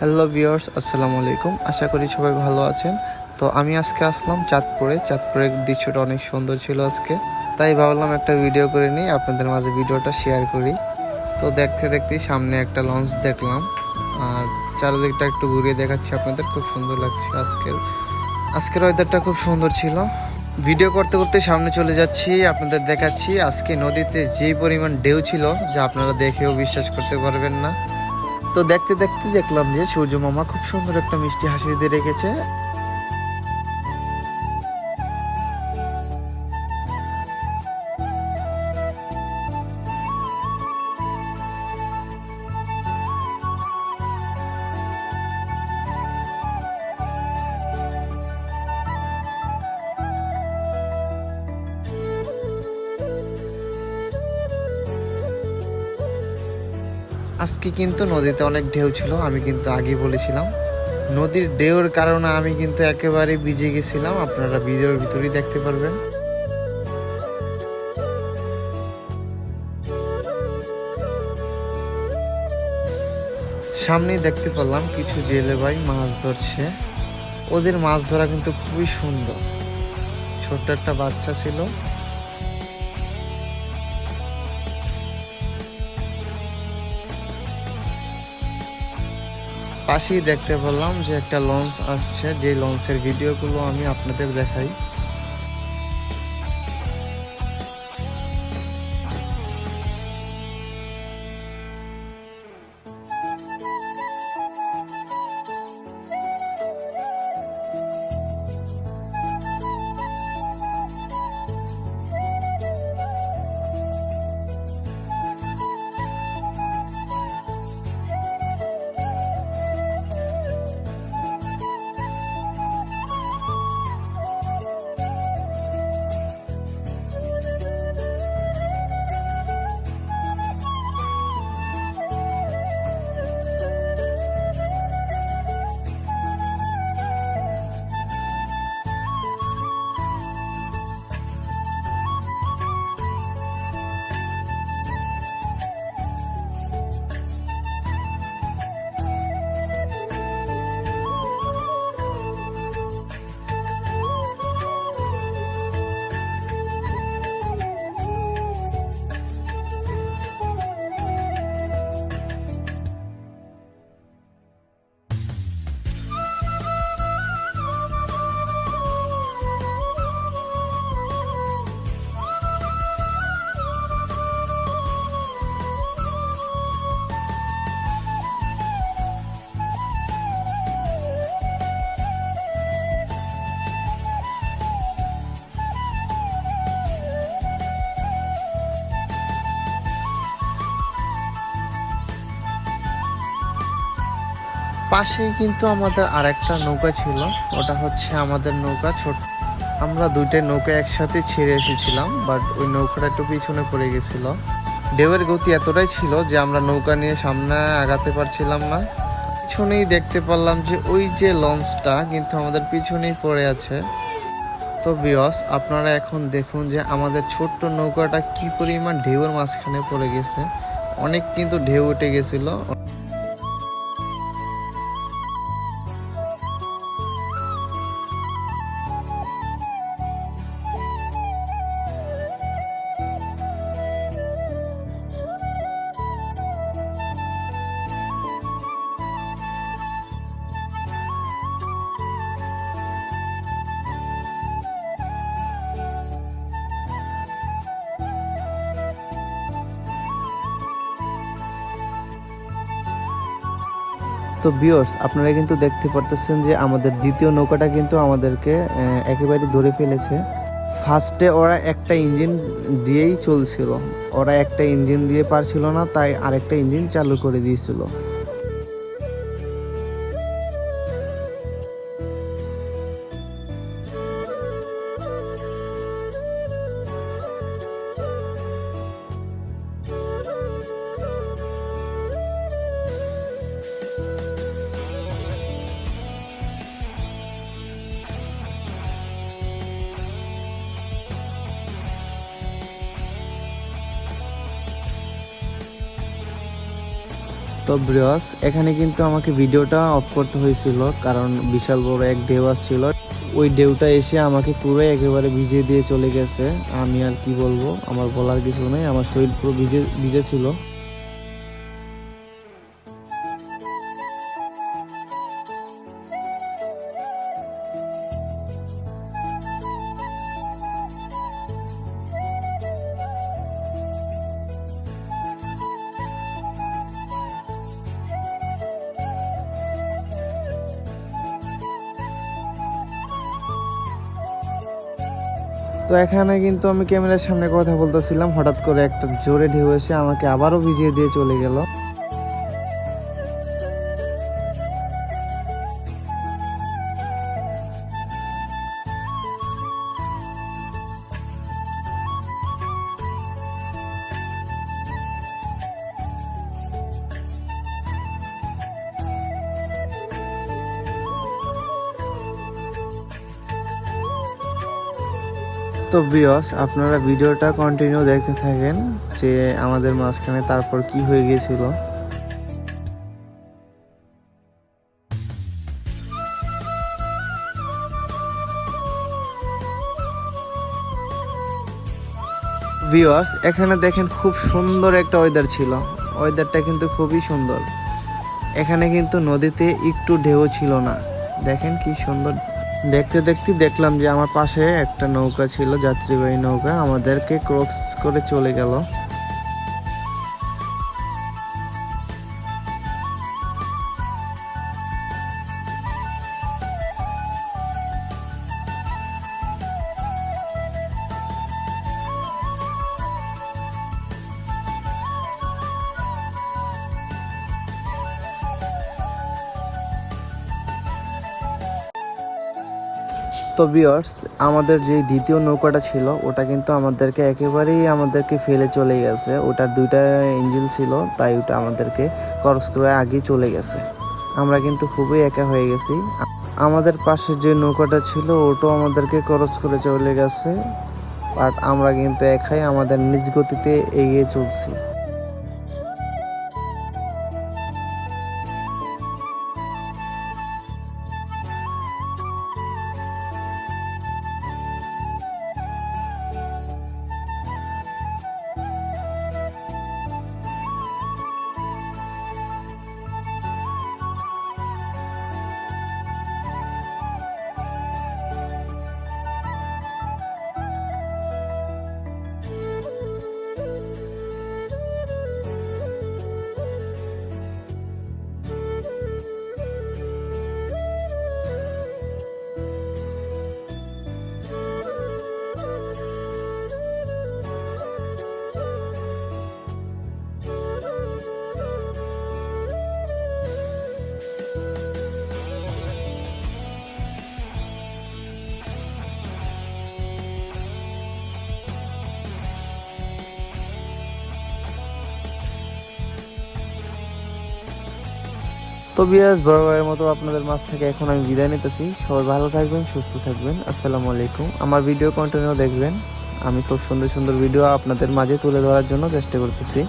Hello viewers, আসসালামু আলাইকুম। আশা করি সবাই ভালো আছেন। তো আমি আজকে আসলাম চাঁদপুরে। চাঁদপুরের দৃশ্যটা অনেক সুন্দর ছিল আজকে। তাই ভাবলাম একটা ভিডিও করে নিই, আপনাদের মাঝে ভিডিওটা শেয়ার করি। তো দেখতে দেখতেই সামনে একটা লঞ্চ দেখলাম। আর চারিদিকটা একটু ঘুরিয়ে দেখাচ্ছি আপনাদের। খুব সুন্দর লাগছে আজকের। আজকের ওয়েদারটা খুব সুন্দর ছিল। ভিডিও করতে করতে সামনে চলে যাচ্ছি, আপনাদের দেখাচ্ছি। আজকে নদীতে যেই পরিমাণ ঢেউ ছিল, যা আপনারা দেখেও বিশ্বাস করতে পারবেন না। তো দেখতে দেখতে দেখলাম যে সূর্য মামা খুব সুন্দর একটা মিষ্টি হাসি দিয়ে রেখেছে। আজকে কিন্তু নদীতে অনেক ঢেউ ছিল, আমি কিন্তু আগে বলেছিলাম। নদীর ঢেউর কারণে আমি কিন্তু একেবারে ভিজে গেছিলাম, আপনারা ভিডিওর ভিতরেই দেখতে পারবেন। সামনেই দেখতে পেলাম কিছু জেলে ভাই মাছ ধরছে। ওদের মাছ ধরা কিন্তু খুবই সুন্দর। ছোট্ট একটা বাচ্চা ছিল। পাশেই দেখতে পেলাম যে একটা লঞ্চ আসছে। যে লঞ্চের ভিডিওগুলো আমি আপনাদের দেখাই। পাশেই কিন্তু আমাদের আরেকটা নৌকা ছিল। ওটা হচ্ছে আমাদের নৌকা, ছোট আমরা দুইটা নৌকা একসাথে ছেড়ে এসেছিলাম বাট ওই নৌকাটা একটু পিছনে পড়ে গেছিল। ঢেউয়ের গতি এতটাই ছিল যে আমরা নৌকা নিয়ে সামনে আগাতে পারছিলাম না। পিছনেই দেখতে পারলাম যে ওই যে লঞ্চটা কিন্তু আমাদের পিছনেই পড়ে আছে। তো বিরস আপনারা এখন দেখুন যে আমাদের ছোট্ট নৌকাটা কি পরিমাণ ঢেউয়ের মাঝখানে পড়ে গেছে। অনেক কিন্তু ঢেউ উঠে গেছিল। তো বিয়স আপনারা কিন্তু দেখতে পারতেছেন যে আমাদের দ্বিতীয় নৌকাটা কিন্তু আমাদেরকে একেবারে ধরে ফেলেছে। ফার্স্টে ওরা একটা ইঞ্জিন দিয়েই চলছিল। ওরা একটা ইঞ্জিন দিয়ে পারছিল না, তাই আরেকটা ইঞ্জিন চালু করে দিয়েছিল। তো ব্রিয়স এখানে কিন্তু আমাকে ভিডিওটা অফ করতে হয়েছিল, কারণ বিশাল বড় এক ঢেউ আসছিল। ওই ঢেউটা এসে আমাকে পুরো একেবারে ভিজে দিয়ে চলে গেছে। আমি আর কি বলব, আমার বলার কিছু নেই, আমার শরীর পুরো ভিজে ভিজে ছিল। তো এখানে কিন্তু আমি ক্যামেরার সামনে কথা বলতেছিলাম, হঠাৎ করে একটা জোরে ঢেউ এসে আমাকে আবারও ভিজিয়ে দিয়ে চলে গেল। তো বিয়স আপনারা ভিডিওটা কন্টিনিউ দেখতে থাকেন, যে আমাদের মাঝখানে তারপর কি হয়ে গিয়েছিল। ভিউয়ার্স এখানে দেখেন খুব সুন্দর একটা ওয়েদার ছিল। ওয়েদারটা কিন্তু খুবই সুন্দর। এখানে কিন্তু নদীতে একটু ঢেউ ছিল না। দেখেন কি সুন্দর দেখতে দেখতে দেখলাম যে আমার পাশে একটা নৌকা ছিল, যাত্রীবাহী নৌকা। আমাদেরকে ক্রস করে চলে গেল। তো বিয়ার্স আমাদের যে দ্বিতীয় নৌকাটা ছিল, ওটা কিন্তু আমাদেরকে একেবারেই আমাদেরকে ফেলে চলে গেছে। ওটার দুইটা ইঞ্জিন ছিল, তাই ওটা আমাদেরকে ক্রস করে আগে চলে গেছে। আমরা কিন্তু খুবই একা হয়ে গেছি। আমাদের পাশে যে নৌকাটা ছিল, ওটাও আমাদেরকে ক্রস করে চলে গেছে। বাট আমরা কিন্তু একাই আমাদের নিজ গতিতে এগিয়ে চলছি। তো বিয়াস বরাবরের মতো আপনাদের মাছ থেকে এখন আমি বিদায় নিতেছি। সবাই ভালো থাকবেন, সুস্থ থাকবেন। আসসালামু আলাইকুম। আমার ভিডিও কন্টিনিউ দেখবেন। আমি খুব সুন্দর সুন্দর ভিডিও আপনাদের মাঝে তুলে ধরার জন্য চেষ্টা করতেছি।